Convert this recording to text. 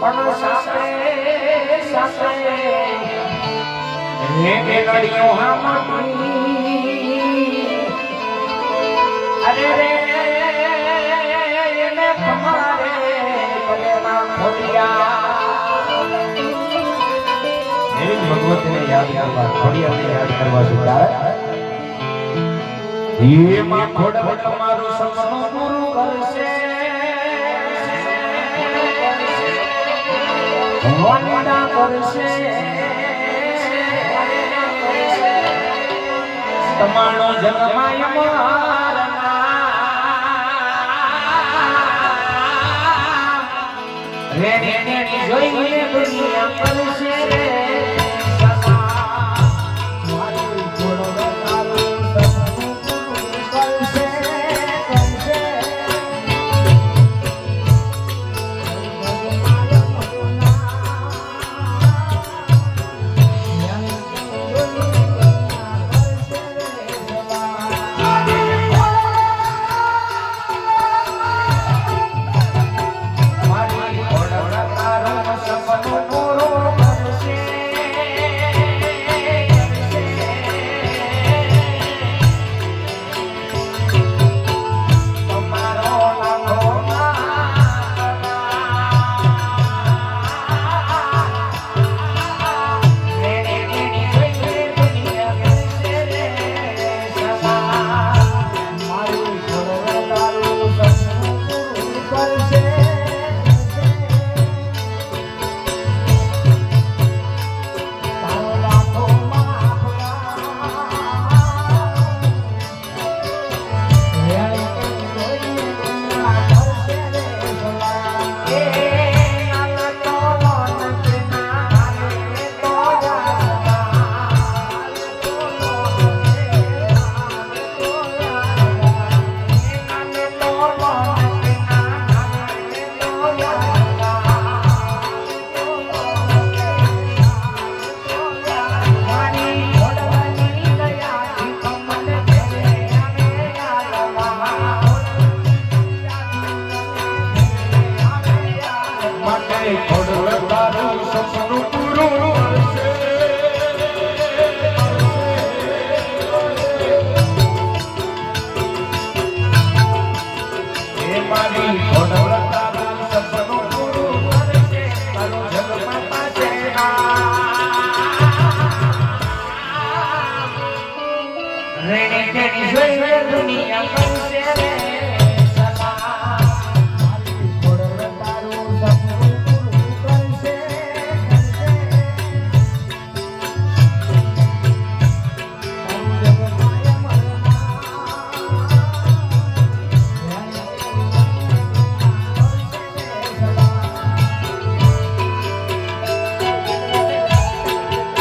પણ સાસરે સાસરે હે અરે ભગવતીને યાદ કરવા ખોડિયારને યાદ કરવા છે ત્યારે એમાં ખોડલ તમારું સપનું પૂરું કરશે. વંદના તમારો જન્માય મારના માટે ખોડલ તારું સપનું પૂરું મારી ખોડલ તારું દુનિયા રે.